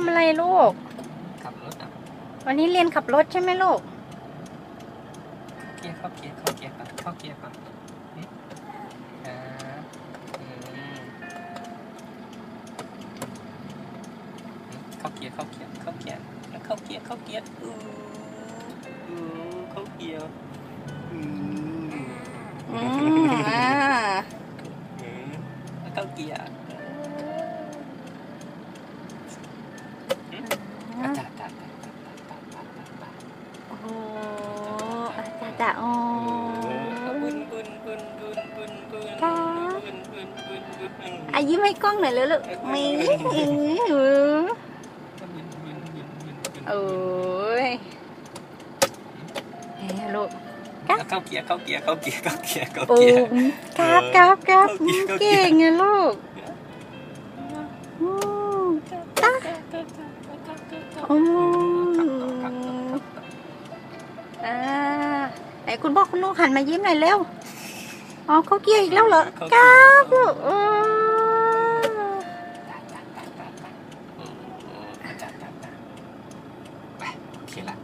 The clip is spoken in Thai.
ำอะไรลูก ขับรถอะวันนี้เรียนขับรถใช่ไหมลูก เกียร์เข้าเกียร์เข้าเกียร์ก่อนเข้าเกียร์ก่อนอืมอ่าอืมเข้าเกียร์เข้าเกียร์เข้าเกียร์แล้วเข้าเกียร์เข้าเกียร์อู้อู้เข้าเกียร์อืมอืมอ่าอืมแล้วเข้าเกียร์ อะจ้าจ้าโอ้บุญบุญบุญบุญบุญบุญบุญบุญบุญบุญบุญอายิ้มให้กล้องหน่อยเลยลูกมีเออบุญบุญบุญบุญบุญโอ้ยเฮ้ลูกเข้าเกียร์เข้าเกียร์เข้าเกียร์เข้าเกียร์เข้าเกียร์กราบกราบกราบเข้าเกียร์เข้าเกียร์เก่งอะลูกอืมตาอืมอ่า ไหนคุณพ่อคุณลูกหันมายิ้มหน่อยเร็วอ๋อเขาเกียร์อีกแล้วเหรอกราบลูกเออไปโอเคละ